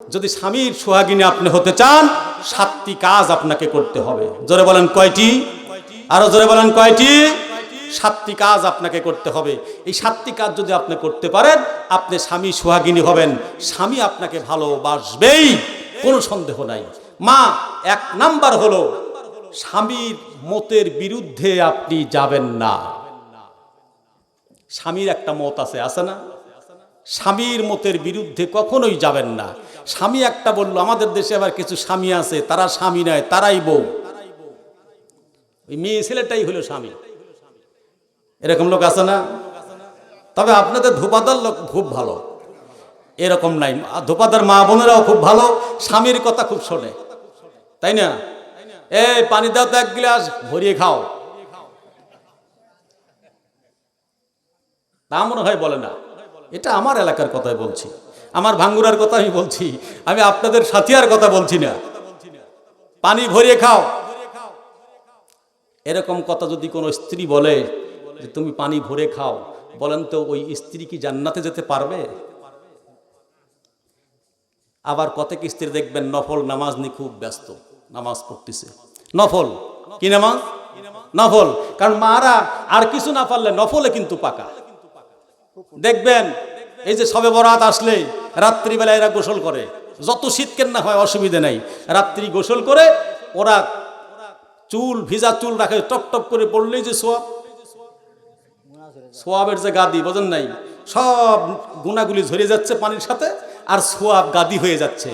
যদি স্বামীর সোহাগিনী আপনি হতে চান, সাতটি কাজ আপনাকে করতে হবে। জোরে বলেন কয়টি? আরও জোরে বলেন কয়টি? সাতটি কাজ আপনাকে করতে হবে। এই সাতটি কাজ যদি আপনি করতে পারেন, আপনি স্বামী সোহাগিনী হবেন। স্বামী আপনাকে ভালোবাসবেই, কোনো সন্দেহ নাই। মা, এক নাম্বার হলো, স্বামীর মতের বিরুদ্ধে আপনি যাবেন না। স্বামীর একটা মত আছে আছে না? স্বামীর মতের বিরুদ্ধে কখনোই যাবেন না। স্বামী একটা বলল, আমাদের দেশে আবার কিছু স্বামী আছে, তারা স্বামী নয়, তারাই বউ। ওই মেয়ে ছেলেটাই হলো স্বামী। এরকম লোক আছে না? তবে আপনাদের ধোপাদার লোক খুব ভালো। এরকম নাই। ধোপাদার মা বোনেরাও খুব ভালো, স্বামীর কথা খুব শোনে। তাই না? এই, পানি দাও তো এক গ্লাস, ভরিয়ে খাও। তা মনে হয় বলে না। এটা আমার এলাকার কথাই বলছি। আমার ভাঙ্গুরার কথা আমি বলছি। আমি আপনাদের সাথিয়ার কথা বলছি না। পানি ভরিয়ে খাও। এরকম কথা যদি কোনো স্ত্রী বলে যে তুমি পানি ভরে খাও, বলেন তো ওই স্ত্রী কি জান্নাতে যেতে পারবে? আবার কতক স্ত্রী দেখবেন নফল নামাজ নিয়ে খুব ব্যস্ত, নামাজ পড়তেছে। নফল, কি নামাজ? নফল। কারণ মারা আর কিছু না পারলে নফলে কিন্তু পাকা। দেখবেন এই যে সবে বরাত আসলে, রাত্রিবেলা এরা গোসল করে। যত শীতকেন না হয়, অসুবিধে নেই। রাত্রি গোসল করে, ওরা চুল, ভিজা চুল রাখে, টপ টপ করে পড়লেই যে সোয়াব। সোয়াবের যে গাদি, বোঝেন নাই? সব গুণাগুলি ঝরে যাচ্ছে পানির সাথে, আর সোয়াব গাদি হয়ে যাচ্ছে।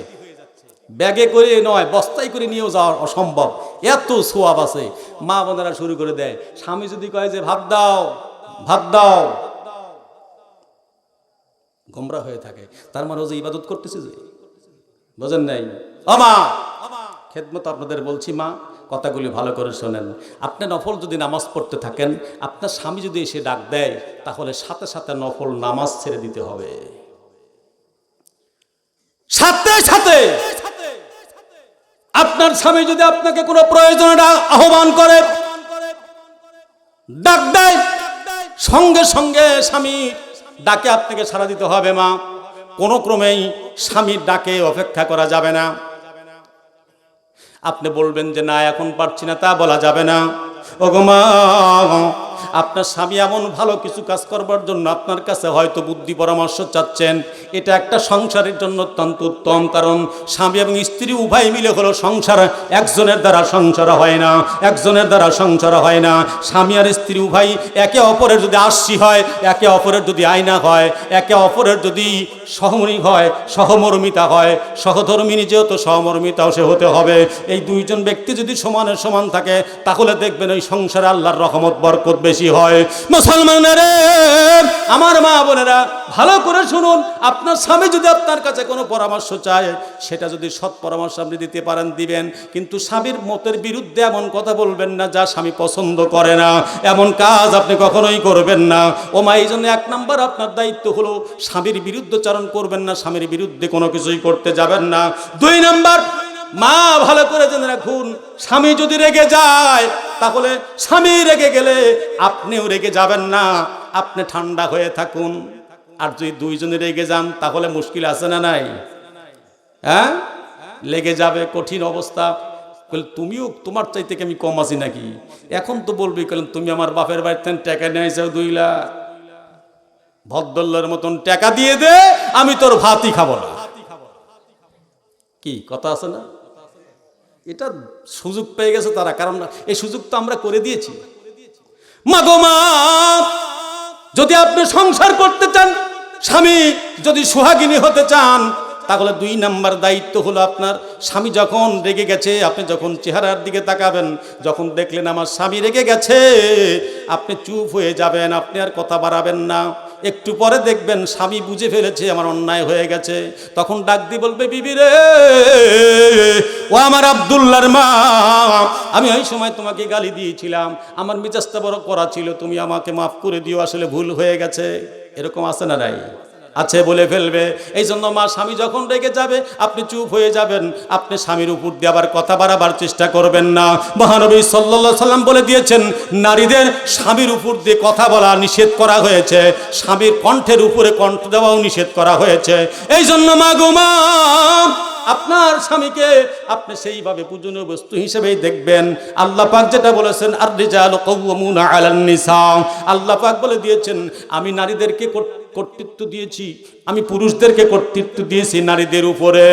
ব্যাগে করে নয়, বস্তায় করে নিয়েও যাওয়া অসম্ভব। এত সোয়াব আছে। মা বোনেরা শুরু করে দেয়, স্বামী যদি কয় যে, ভাত দাও ভাত দাও। গোমরা হয়ে থাকে। তার মানে ও যে ইবাদত করতেছে যে, বোঝেন নাই? আমা খেদমত আপনাদের বলছি, মা, কথাগুলি ভালো করে শোনেন। আপনি নফল যদি নামাজ পড়তে থাকেন, আপনার স্বামী যদি এসে ডাক দেয়, তাহলে সাথে সাথে নফল নামাজ ছেড়ে দিতে হবে। সাথে সাথে! আপনার স্বামী যদি আপনাকে কোনো প্রয়োজনে আহ্বান করে, ডাক দেয়, সঙ্গে সঙ্গে স্বামী ডাকে আপনাকে সারা দিতে হবে, মা। কোনো ক্রমেই স্বামীর ডাকে অপেক্ষা করা যাবে না। আপনি বলবেন যে, না, এখন পারছি না। তা বলা যাবে না। ওগো মা আপনার স্বামী এমন ভালো কিছু কাজ করবার জন্য আপনার কাছে হয়তো বুদ্ধি পরামর্শ চাচ্ছেন। এটা একটা সংসারের জন্য অত্যন্ত উত্তম, কারণ স্বামী এবং স্ত্রী উভয় মিলে হলো সংসার। একজনের দ্বারা সংসার হয় না, একজনের দ্বারা সংসার হয় না। স্বামী আর স্ত্রী উভয় একে অপরের যদি আশি হয়, একে অপরের যদি আয়না হয়, একে অপরের যদি সহমর্মী হয়, সহমর্মিতা হয়, সহধর্মিনী যেহেতু সহমর্মিতাও সে হতে হবে। এই দুইজন ব্যক্তি যদি সমানের সমান থাকে, তাহলে দেখবেন ওই সংসারে আল্লাহর রহমত, বরকত বেশি। হয়। মুসলমানেরা, আমার মা বোনেরা, ভালো করে শুনুন, আপনার স্বামী যদি আপনার কাছে কোনো পরামর্শ চায়, সেটা যদি সৎ পরামর্শ আপনি দিতে পারেন, দিবেন। কিন্তু স্বামীর মতের বিরুদ্ধে এমন কথা বলবেন না, যা স্বামী পছন্দ করে না। এমন কাজ আপনি কখনোই করবেন না। ও মা, এই জন্য এক নম্বর আপনার দায়িত্ব হলো, স্বামীর বিরুদ্ধচারণ করবেন না, স্বামীর বিরুদ্ধে কোনো কিছুই করতে যাবেন না। দুই নাম্বার মা ভালো করে জেনে রাখুন, স্বামী যদি রেগে যায়, তাহলে স্বামী রেগে গেলে আপনিও রেগে যাবেন না, আপনি ঠান্ডা হয়ে থাকুন। আর যদি দুইজনে রেগে যান, তাহলে মুশকিল আছে না নাই? হ্যাঁ? লেগে যাবে, কঠিন অবস্থা। বলে তুমিও তোমার চাইতে কি আমি কম আছি নাকি? এখন তো বলবি বললেন তুমি আমার বাপের বাড়িতে টাকা নিয়ে যাও দুই লাখ। ভদ্দল্লের মতন টাকা দিয়ে দে, আমি তোর ভাতই খাব না। কি, কথা আছে না? এটা সুযোগ পেয়ে গেছে তারা, কারণ এই সুযোগ তো আমরা করে দিয়েছি। যদি আপনি সংসার করতে চান, স্বামী যদি সোহাগিনী হতে চান, তাহলে দুই নাম্বার দায়িত্ব হলো আপনার। স্বামী যখন রেগে গেছে, আপনি যখন চেহারার দিকে তাকাবেন, যখন দেখলেন আমার স্বামী রেগে গেছে, আপনি চুপ হয়ে যাবেন, আপনি আর কথা বাড়াবেন না। একটু পরে দেখবেন স্বামী বুঝে ফেলেছে, আমার অন্যায় হয়ে গেছে। তখন ডাক দিয়ে বলবে, বিবি রে, ও আমার আবদুল্লার মা, আমি ওই সময় তোমাকে গালি দিয়েছিলাম। আমার মেজাজটা বড় করা ছিল, তুমি আমাকে মাফ করে দিও, আসলে ভুল হয়ে গেছে। এরকম আসে না নাই? আছে বলে ফেলবে। এই জন্য মা স্বামী যখন রেগে যাবে, আপনি চুপ হয়ে যাবেন। আপনি স্বামীর উপর দিয়ে আবার কথা বাড়াবার চেষ্টা করবেন না। মহানবী সাল্লাল্লাহু সাল্লাম বলে দিয়েছেন, নারীদের স্বামীর উপর দিয়ে কথা বলা নিষেধ করা হয়েছে। স্বামীর কণ্ঠের উপরে কণ্ঠ দেওয়াও নিষেধ করা হয়েছে। এই জন্য মা গো মা, আপনার স্বামীকে আপনি সেইভাবে পূজনীয় বস্তু হিসেবেই দেখবেন। আল্লাহ পাক যেটা বলেছেন আর রিজাল নিসা। আল্লাহ পাক বলে দিয়েছেন, আমি নারীদেরকে কর- কর্তৃত্ব দিয়েছি। আমি পুরুষদেরকে কর্তৃত্ব দিয়েছি নারীদের উপরে।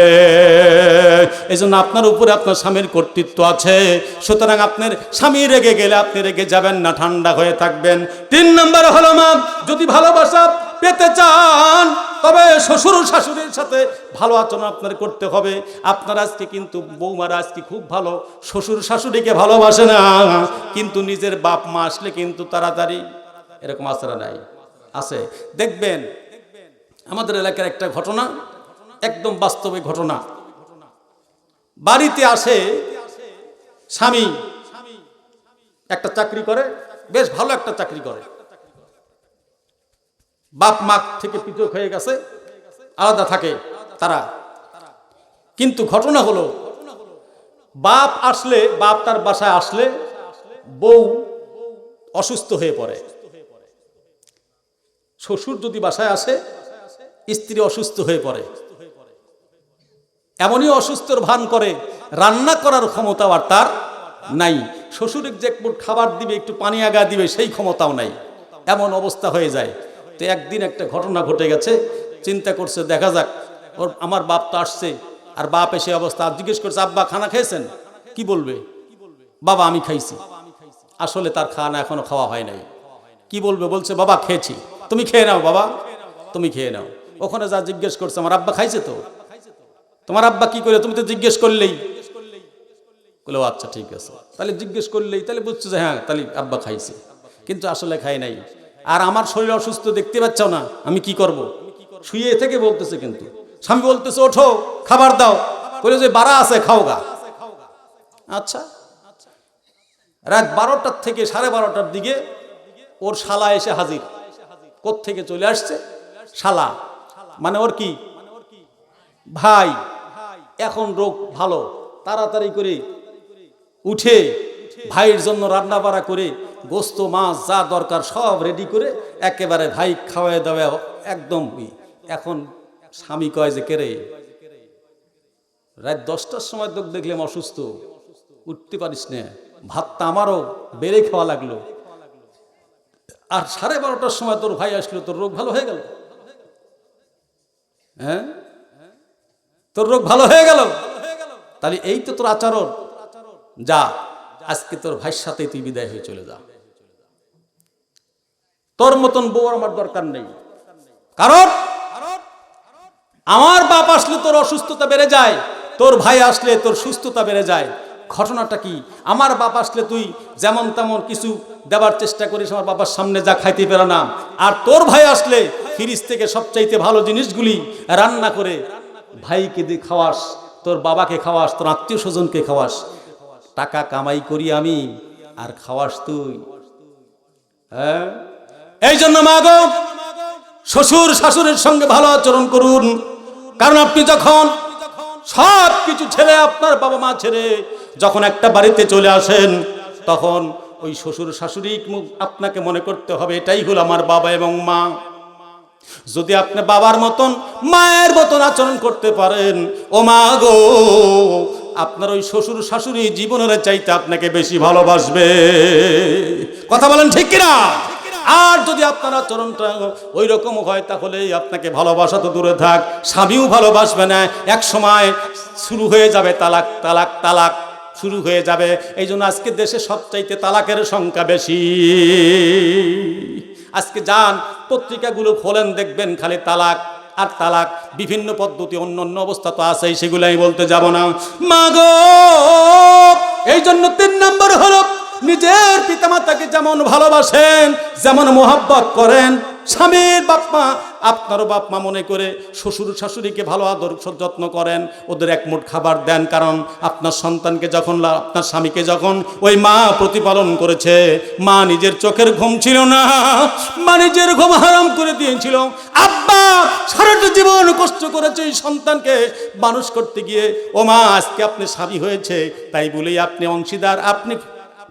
এই জন্য আপনার উপরে আপনার স্বামীর কর্তৃত্ব আছে। সুতরাং আপনার স্বামী রেগে গেলে আপনি রেগে যাবেন না, ঠান্ডা হয়ে থাকবেন। তিন নম্বর হলো মা, যদি ভালোবাসা পেতে চান, তবে শ্বশুর শাশুড়ির সাথে ভালো আচরণ আপনার করতে হবে। আপনার আজকে কিন্তু বৌমারা আজকে খুব ভালো। শ্বশুর শাশুড়িকে ভালোবাসে না, কিন্তু নিজের বাপ মা আসলে কিন্তু তাড়াতাড়ি এরকম আসারা নাই। আছে। দেখবেন, আমাদের এলাকার একটা ঘটনা, একদম বাস্তবিক ঘটনা। বাড়িতে আসে স্বামী, একটা চাকরি করে, বেশ ভালো একটা চাকরি করে। বাপ, মা থেকে পৃথক হয়ে গেছে, আলাদা থাকে তারা। কিন্তু ঘটনা হলো, বাপ আসলে, বাপ তার বাসায় আসলে বউ অসুস্থ হয়ে পড়ে। শ্বশুর যদি বাসায় আসে, স্ত্রী অসুস্থ হয়ে পড়ে। এমনই অসুস্থর ভান করে, রান্না করার ক্ষমতা আর তার নাই। শ্বশুরের যে একটু খাবার দিবে, একটু পানি আগা দিবে, সেই ক্ষমতাও নাই। এমন অবস্থা হয়ে যায়। তো একদিন একটা ঘটনা ঘটে গেছে, চিন্তা করছে, দেখা যাক, ওর আমার বাপ তো আসছে, আর বাপ এসে অবস্থা জিজ্ঞেস করছে, আব্বা, খানা খেয়েছেন? কি বলবে? বাবা, আমি খাইছি। আসলে তার খানা এখনও খাওয়া হয় নাই। কি বলবে? বলছে, বাবা, খেয়েছি। তুমি খেয়ে নাও বাবা, তুমি খেয়ে নাও। ওখানে যা জিজ্ঞেস করছে, আমার আব্বা খাইছে তো? তোমার আব্বা কি করে? তুমি তো জিজ্ঞেস করলেই। বলে আচ্ছা ঠিক আছে। তাহলে জিজ্ঞেস করলেই, তাহলে বুঝছ যে হ্যাঁ তাহলে আব্বা খাইছে। কিন্তু আসলে খাই নাই। আর আমার শরীর অসুস্থ, দেখতে পাচ্ছ না, আমি কি করব? শুয়ে থেকে বলতেছে কিন্তু। স্বামী বলতেছে, ওঠো, খাবার দাও। বলে, যে বাড়া আছে, খাও গা। আচ্ছা। রাত বারোটার থেকে সাড়ে বারোটার দিকে ওর শালা এসে হাজির। থেকে চলে আসছে? শালা। মানে ওর কি? ভাই। এখন রোগ ভালো। তাড়াতাড়ি করে উঠে ভাইয়ের জন্য রান্না বাড়া করে গোস্ত, মাছ যা দরকার সব রেডি করে একেবারে ভাই খাওয়াই দাওয়া একদম এখন স্বামী কয় যে কেরে রাত দশটার সময় দেখলাম অসুস্থ। উঠতে পারিস না। ভাতটা আমারও বেড়ে খাওয়া লাগল। আর সাড়ে বারোটার সময় তোর ভাই আসলো, তোর রোগ ভালো হয়ে গেল? হ্যাঁ? তোর রোগ ভালো হয়ে গেল? তাহলে এই তো তোর আচরণ। যা, আজকে তোর ভাইয়ের সাথে তুই বিদায় হয়ে চলে যা। তোর মতন বউ আমার দরকার নেই। কারণ আমার বাপ আসলে তোর অসুস্থতা বেড়ে যায়, তোর ভাই আসলে তোর সুস্থতা বেড়ে যায়। ঘটনাটা কি? আমার বাপ আসলে তুই যেমন তেমন কিছু দেবার চেষ্টা করিস, আমার বাবার সামনে যা খাইতে পেরে না। আর তোর ভাই আসলে ফ্রিজ থেকে সবচাইতে ভালো জিনিসগুলি রান্না করে। ভাইকে দিয়ে খাওয়াস, তোর বাবাকে খাওয়াস, তোর আত্মীয় স্বজনকে খাওয়াস। টাকা কামাই করি আমি, আর খাওয়াস তুই। হ্যাঁ? এই জন্য মা গো, শ্বশুর শাশুড়ির সঙ্গে ভালো আচরণ করুন। কারণ আপনি যখন সব কিছু ছেড়ে আপনার বাবা মা ছেড়ে যখন একটা বাড়িতে চলে আসেন, তখন ওই শ্বশুর শাশুড়ি আপনাকে মনে করতে হবে, এটাই হলো আমার বাবা এবং মা। যদি আপনি বাবার মতন মায়ের মতন আচরণ করতে পারেন, ও মা গো, আপনার ওই শ্বশুর শাশুড়ি জীবনের চাইতে আপনাকে বেশি ভালোবাসবে। কথা বলেন ঠিক কিনা? আর যদি আপনার আচরণটা ওই রকম হয়, তাহলে আপনাকে ভালোবাসা তো দূরে থাক, স্বামীও ভালোবাসবে না। এক সময় শুরু হয়ে যাবে তালাক তালাক তালাক। শুরু হয়ে যাবে। এই জন্য আজকে দেশে সবচাইতে তালাকের সংখ্যা বেশি। আজকে যান, পত্রিকাগুলো খোলেন, দেখবেন খালি তালাক আর তালাক। বিভিন্ন পদ্ধতি অন্য অন্য অবস্থা তো আছেই, সেগুলো আমি বলতে যাব না। মাগো! এই জন্য তিন নম্বর হলো নিজের পিতামাতাকে যেমন ভালোবাসেন, যেমন মোহাব্বত করেন, স্বামীর বাপমা আপনারও বাপমা মনে করে শ্বশুর শাশুড়িকে ভালো আদর যত্ন করেন, ওদের এক মুঠ খাবার দেন, কারণ আপনার সন্তানকে যখন আপনার স্বামীকে যখন ওই মা প্রতিপালন করেছে, মা নিজের চোখের ঘুম ছিল না, মা নিজের ঘুম হারাম করে দিয়েছিল। আব্বা, সারাটা জীবন কষ্ট করেছে এই সন্তানকে মানুষ করতে গিয়ে, ও মা, আজকে আপনি স্বামী হয়েছে, তাই বলেই আপনি অংশীদার, আপনি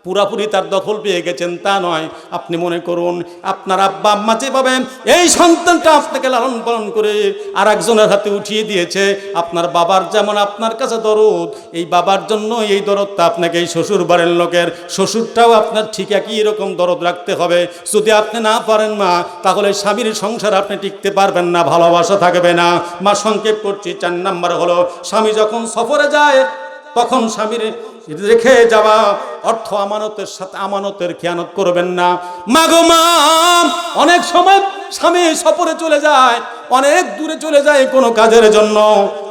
পুরাপুরি তার দখল পেয়ে গেছেন, তা নয়। আপনি মনে করুন, আপনার আব্বা আম্মা যেভাবে এই সন্তানটা আপনাকে লালন পালন করে আর একজনের হাতে উঠিয়ে দিয়েছে, আপনার বাবার যেমন আপনার কাছে দরদ, এই বাবার জন্য এই দরদটা আপনাকে এই শ্বশুর বাড়ির লোকের শ্বশুরটাও আপনার ঠিক একই এরকম দরদ রাখতে হবে। যদি আপনি না পারেন মা, তাহলে স্বামীর সংসার আপনি টিকতে পারবেন না, ভালোবাসা থাকবে না। মা, সংক্ষেপ করছি, চার নাম্বার হলো, স্বামী যখন সফরে যায় তখন স্বামীর রেখে যাওয়া অর্থ আমানতের সাথে আমানতের খেয়ানত করবেন না? মাগো মা, অনেক সময় স্বামী সফরে চলে যায়, অনেক দূরে চলে যায় কোনো কাজের জন্য।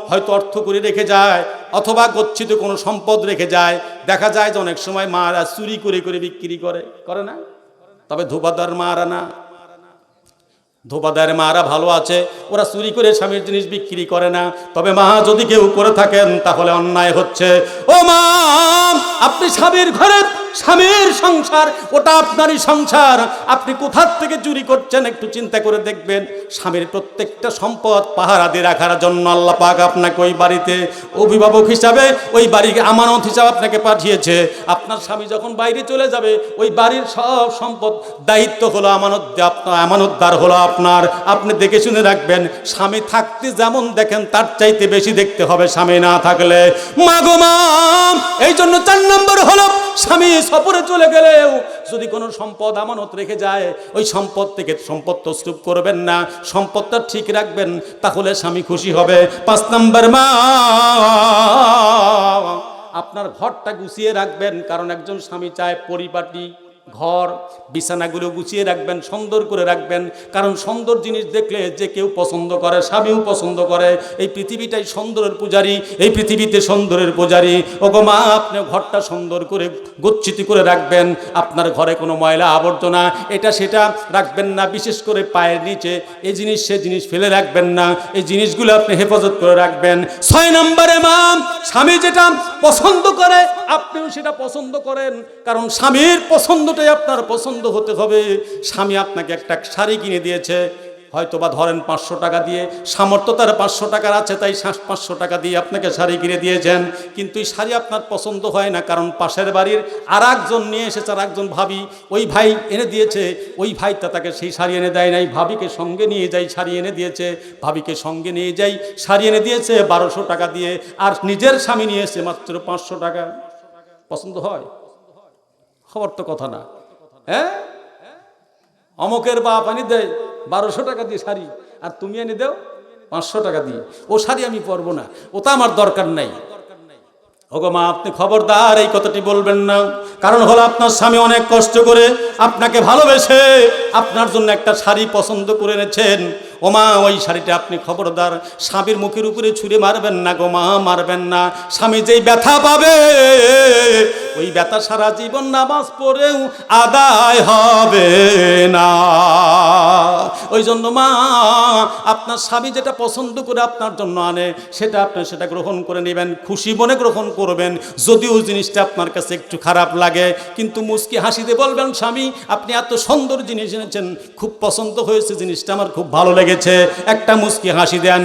হয়তো অর্থ করে রেখে যায়, অথবা গচ্ছিত কোনো সম্পদ রেখে যায়। দেখা যায় যে অনেক সময় মারা চুরি করে করে বিক্রি করে করে না? তবে ধোপাদার মারা না। ধোপাদার মারা ভালো আছে, ওরা চুরি করে স্বামীর জিনিস বিক্রি করে না। তবে মা যদি কেউ করে থাকেন, তাহলে অন্যায় হচ্ছে। ও মা, আপনি স্বামীর ঘরে স্বামীর সংসার, ওটা আপনারই সংসার। আপনি কোথার থেকে চুরি করছেন একটু চিন্তা করে দেখবেন। স্বামীর প্রত্যেকটা সম্পদ পাহারা দিয়ে রাখার জন্য আল্লাহ পাক আপনাকে ওই বাড়িতে অভিভাবক হিসাবে, ওই বাড়িকে আমানত হিসাবে আপনাকে পাঠিয়েছে। আপনার স্বামী যখন বাইরে চলে যাবে, ওই বাড়ির সব সম্পদ দায়িত্ব হলো আমানত আপনার আমানতদার হলো আপনার। আপনি দেখে শুনে রাখবেন, স্বামী থাকতে যেমন দেখেন, তার চাইতে বেশি দেখতে হবে স্বামী না থাকলে। মাগো মা, এই জন্য চার নম্বর হলো স্বামী সফরে চলে গেলেও যদি কোনো সম্পদ আমানত রেখে যায়, ওই সম্পদ থেকে সম্পদ তস্তুপ করবেন না, সম্পদটা ঠিক রাখবেন, তাহলে স্বামী খুশি হবে। পাঁচ নম্বর মা, আপনার ঘরটা গুছিয়ে রাখবেন, কারণ একজন স্বামী চায় পরিপাটি। ঘর, বিছানাগুলো গুছিয়ে রাখবেন, সুন্দর করে রাখবেন। কারণ সুন্দর জিনিস দেখলে যে কেউ পছন্দ করে, স্বামীও পছন্দ করে। এই পৃথিবীটাই সুন্দরের পূজারি, এই পৃথিবীতে সুন্দরের পূজারি। ওগো মা, আপনি ঘরটা সুন্দর করে গচ্ছিত করে রাখবেন। আপনার ঘরে কোনো ময়লা আবর্জনা, এটা সেটা রাখবেন না, বিশেষ করে পায়ের নিচে। এই জিনিস, সে জিনিস ফেলে রাখবেন না। এই জিনিসগুলো আপনি হেফাজত করে রাখবেন। ছয় নম্বরে মা, স্বামী যেটা পছন্দ করে আপনিও সেটা পছন্দ করেন, কারণ স্বামীর পছন্দটাই আপনার পছন্দ হতে হবে। স্বামী আপনাকে একটা শাড়ি কিনে দিয়েছে হয়তো বা ধরেন পাঁচশো টাকা দিয়ে, সামর্থ্য তার পাঁচশো টাকার আছে, তাই পাঁচশো টাকা দিয়ে আপনাকে শাড়ি কিনে দিয়েছেন। কিন্তু এই শাড়ি আপনার পছন্দ হয় না, কারণ পাশের বাড়ির আর একজন নিয়ে এসেছে আর একজন ভাবি, ওই ভাই এনে দিয়েছে, ওই ভাইটা তাকে সেই শাড়ি এনে দেয় নাই, ভাবিকে সঙ্গে নিয়ে যাই, শাড়ি এনে দিয়েছে, ভাবিকে সঙ্গে নিয়ে যাই, শাড়ি এনে দিয়েছে, বারোশো টাকা দিয়ে, আর নিজের স্বামী নিয়ে এসে মাত্র পাঁচশো টাকা। পছন্দ হয়? খবর তো কথা না। হ্যাঁ? অমকের বাপ আনি দেয়, বারোশো টাকা দিয়ে শাড়ি, আর তুমি এনে দাও, পাঁচশো টাকা দিয়ে। ও শাড়ি আমি পরবো না, ও ওটা আমার দরকার নাই। ওগো মা, আপনি খবরদার, এই কথাটি বলবেন না। কারণ হলো আপনার স্বামী অনেক কষ্ট করে আপনাকে ভালোবেসে আপনার জন্য একটা শাড়ি পছন্দ করে এনেছেন। ও মা ওই শাড়িটা আপনি খবরদার। স্বামীর মুখের উপরে ছুঁড়ে মারবেন না গো মা, মারবেন না। স্বামী যেই ব্যথা পাবে, ওই ব্যথা সারা জীবন নামাজ পড়েও আদায় হবে না। ওই জন্য মা, আপনার স্বামী যেটা পছন্দ করে আপনার জন্য আনে, সেটা আপনি সেটা গ্রহণ করে নেবেন, খুশি মনে গ্রহণ করবেন। যদিও জিনিসটা আপনার কাছে একটু খারাপ লাগে, কিন্তু মুস্কি হাসিতে বলবেন, স্বামী, আপনি এত সুন্দর জিনিস এনেছেন, খুব পছন্দ হয়েছে জিনিসটা, আমার খুব ভালো লেগেছে। একটা মুস্কি হাসি দেন।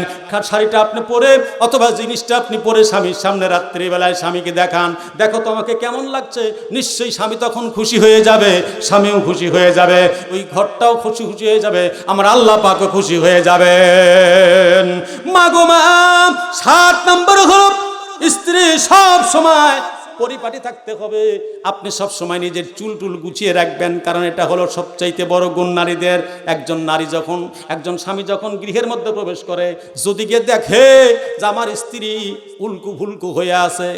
শাড়িটা আপনি পরে? অথবা জিনিসটা আপনি পরে স্বামীর সামনে রাত্রিবেলায় স্বামীকে দেখান। দেখো তো আমাকে কেমন লাগছে। নিশ্চয়ই স্বামী তখন খুশি হয়ে যাবে। স্বামীও খুশি হয়ে যাবে। ওই ঘরটাও খুশি খুশি হয়ে যাবে। আমার আল্লাহ পাকও খুশি হয়ে যাবেন। মাগো মা সাত নম্বর হলো স্ত্রী সব সময় পরিপাটি থাকতে হবে। আপনি সব সময় নিজের চুল টুল গুছিয়ে রাখবেন, কারণ এটা হলো সবচাইতে বড় গুণ নারীদের। একজন নারী যখন, একজন স্বামী যখন গৃহের মধ্যে প্রবেশ করে, যদি গিয়ে দেখে যে আমার স্ত্রী উল্কু ভুলকু হয়ে আছে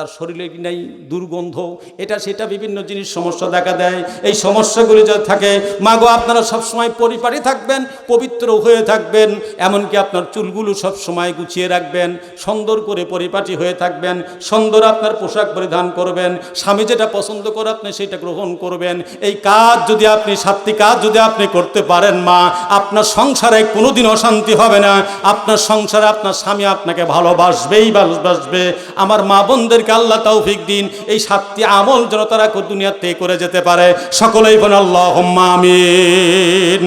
তার শরীরে নেই দুর্গন্ধ, এটা সেটা বিভিন্ন জিনিস সমস্যা দেখা দেয়। এই সমস্যাগুলি যদি থাকে, মাগো আপনারা সবসময় পরিপাটি থাকবেন, পবিত্র হয়ে থাকবেন, এমনকি আপনার চুলগুলো সব সময় গুছিয়ে রাখবেন, সুন্দর করে পরিপাটি হয়ে থাকবেন, সুন্দর আপনার পোশাক পরিধান করবেন, স্বামী যেটা পছন্দ করে আপনি সেটা গ্রহণ করবেন। এই কাজ যদি আপনি সাতটি কাজ যদি আপনি করতে পারেন, মা, আপনার সংসারে কোনোদিন অশান্তি হবে না। আপনার সংসারে আপনার স্বামী আপনাকে ভালোবাসবেই ভালোবাসবে আমার মা বোনদেরকে আল্লাহ তৌফিক দিন। এই সাতটি আমল যেন তারা দুনিয়াতে করে যেতে পারে। সকলেই বলেন আল্লাহ আমিন।